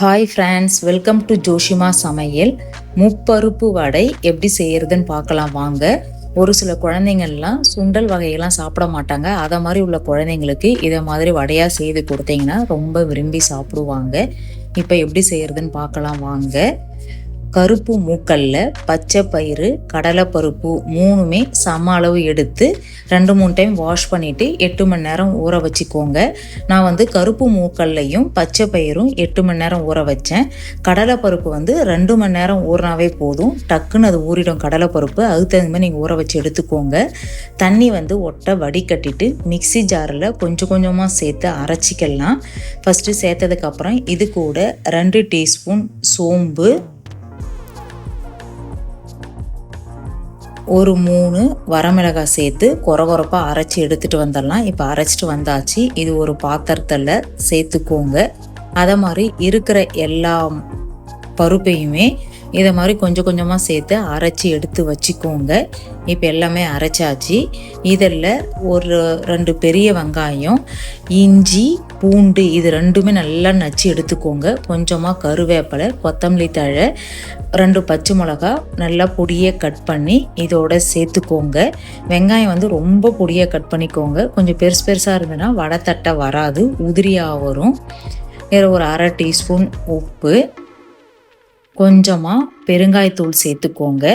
Hi friends welcome to Joshima சமையல் முப்பருப்பு வடை எப்படி செய்யறதுன்னு பார்க்கலாம் வாங்க. ஒரு சில குழந்தைங்கள்லாம் சுண்டல் வகையெல்லாம் சாப்பிட மாட்டாங்க. அதை மாதிரி உள்ள குழந்தைங்களுக்கு இதை மாதிரி வடையாக செய்து கொடுத்தீங்கன்னா ரொம்ப விரும்பி சாப்பிடுவாங்க. இப்போ எப்படி செய்யறதுன்னு பார்க்கலாம் வாங்க. கருப்பு மூக்கல்ல பச்சை பயிறு கடலைப்பருப்பு மூணுமே சம அளவு எடுத்து ரெண்டு மூணு டைம் வாஷ் பண்ணிவிட்டு எட்டு மணி நேரம் ஊற வச்சுக்கோங்க. நான் வந்து கருப்பு மூக்கல்லையும் பச்சை பயிரும் எட்டு மணி நேரம் ஊற வச்சேன். கடலைப்பருப்பு வந்து ரெண்டு மணி நேரம் ஊறினாவே போதும். டக்குன்னு அது ஊறிடும் கடலைப்பருப்பு அதுக்கு தகுந்த மாதிரி நீங்கள் ஊற வச்சு எடுத்துக்கோங்க. தண்ணி வந்து ஒட்டை வடிகட்டிட்டு மிக்ஸி ஜாரில் கொஞ்சம் கொஞ்சமாக சேர்த்து அரைச்சிக்கலாம். ஃபஸ்ட்டு சேர்த்ததுக்கப்புறம் இது கூட ரெண்டு டீஸ்பூன் சோம்பு ஒரு மூணு வரமிளகாய் சேர்த்து கொரகொரப்பாக அரைச்சி எடுத்துகிட்டு வந்துடலாம் இப்போ அரைச்சிட்டு வந்தாச்சு. இது ஒரு பாத்திரத்தில் சேர்த்துக்கோங்க. அதை மாதிரி இருக்கிற எல்லா பருப்பையுமே இதை மாதிரி கொஞ்சம் கொஞ்சமாக சேர்த்து அரைச்சி எடுத்து வச்சுக்கோங்க. இப்போ எல்லாமே அரைச்சாச்சு. இதில் ஒரு ரெண்டு பெரிய வெங்காயம் இஞ்சி பூண்டு இது ரெண்டுமே நல்லா நச்சு எடுத்துக்கோங்க. கொஞ்சமாக கருவேப்பிலை கொத்தமல்லி தழை ரெண்டு பச்சை மிளகா நல்லா பொடியை கட் பண்ணி இதோட சேர்த்துக்கோங்க. வெங்காயம் வந்து ரொம்ப பொடியை கட் பண்ணிக்கோங்க. கொஞ்சம் பெருசு பெருசாக இருந்ததுன்னா வடை வராது உதிரியாக வரும். வேறு ஒரு அரை டீஸ்பூன் உப்பு. கொஞ்சமாக பெருங்காயத்தூள் சேர்த்துக்கோங்க.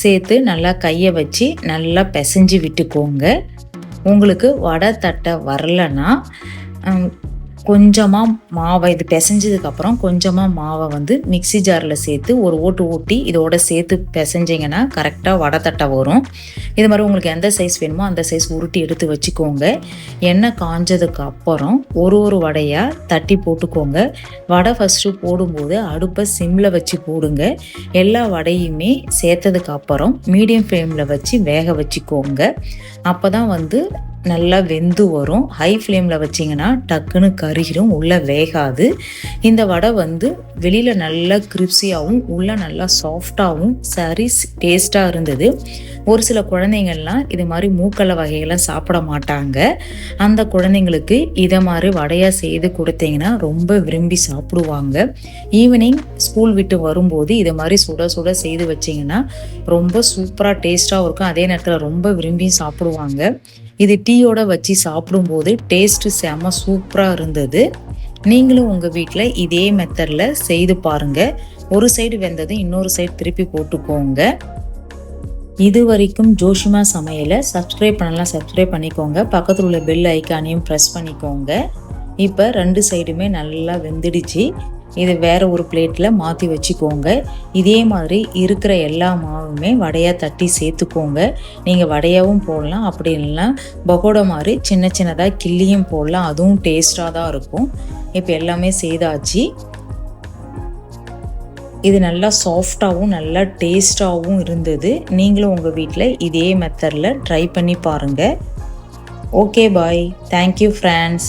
சேர்த்து நல்லா கையை வச்சு நல்லா பிசைஞ்சு விட்டுக்கோங்க. உங்களுக்கு வடை தட்டை வரலன்னா கொஞ்சமாக மாவை இது பிசைஞ்சதுக்கப்புறம் கொஞ்சமாக மாவை வந்து மிக்சி ஜாரில் சேர்த்து ஒரு ஓட்டு ஊட்டி இதோட சேர்த்து பிசைஞ்சிங்கன்னா கரெக்டாக வடை தட்டை வரும். இது மாதிரி உங்களுக்கு எந்த சைஸ் வேணுமோ அந்த சைஸ் உருட்டி எடுத்து வச்சுக்கோங்க. எண்ணெய் காஞ்சதுக்கு அப்புறம் ஒரு ஒரு வடையாக தட்டி போட்டுக்கோங்க. வடை ஃபஸ்ட்டு போடும்போது அடுப்பை சிம்மில் வச்சு போடுங்க. எல்லா வடையுமே சேர்த்ததுக்கு அப்புறம் மீடியம் ஃப்ளேமில் வச்சு வேக வச்சுக்கோங்க. அப்போ தான் வந்து நல்லா வெந்து வரும். ஹை ஃப்ளேமில் வச்சிங்கன்னா டக்குன்னு கருகிடும் உள்ளே வேகாது. இந்த வடை வந்து வெளியில் நல்லா கிரிப்ஸியாகவும் உள்ளே நல்லா சாஃப்டாகவும் சரி டேஸ்ட்டாக இருந்தது. ஒரு சில குழந்தைங்கள்லாம் இது மாதிரி மூக்கலை வகைகளை சாப்பிட மாட்டாங்க. அந்த குழந்தைங்களுக்கு இதை மாதிரி வடையாக செய்து கொடுத்தீங்கன்னா ரொம்ப விரும்பி சாப்பிடுவாங்க. ஈவினிங் ஸ்கூல் விட்டு வரும்போது இதை மாதிரி சுட சுட செய்து வச்சிங்கன்னா ரொம்ப சூப்பராக டேஸ்ட்டாகவும் இருக்கும். அதே நேரத்தில் ரொம்ப விரும்பி சாப்பிடுவாங்க. இது டீயோட வச்சு சாப்பிடும்போது டேஸ்ட்டு செம்ம சூப்பராக இருந்தது. நீங்களும் உங்கள் வீட்டில் இதே மெத்தடில் செய்து பாருங்கள் ஒரு சைடு வெந்ததும் இன்னொரு சைடு திருப்பி போட்டுக்கோங்க. இது வரைக்கும் ஜோஷிமா சமையலை சப்ஸ்கிரைப் பண்ணலாம் சப்ஸ்கிரைப் பண்ணிக்கோங்க. பக்கத்தில் உள்ள பெல் ஐக்கானையும் ப்ரெஸ் பண்ணிக்கோங்க. இப்போ ரெண்டு சைடுமே நல்லா வெந்துடுச்சு. இது வேறு ஒரு பிளேட்டில் மாற்றி வச்சுக்கோங்க. இதே மாதிரி இருக்கிற எல்லா மாவுமே வடையாக தட்டி சேர்த்துக்கோங்க. நீங்கள் வடையாகவும் போடலாம் அப்படி இல்லைன்னா பகோடா மாதிரி சின்ன சின்னதாக கிள்ளியும் போடலாம். அதுவும் டேஸ்ட்டாக தான் இருக்கும். இப்போ எல்லாமே செய்தாச்சு. இது நல்லா சாஃப்டாகவும் நல்லா டேஸ்ட்டாகவும் இருந்தது. நீங்களும் உங்கள் வீட்டில் இதே மெத்தடில் ட்ரை பண்ணி பாருங்கள் ஓகே பாய் தேங்க்யூ ஃப்ரெண்ட்ஸ்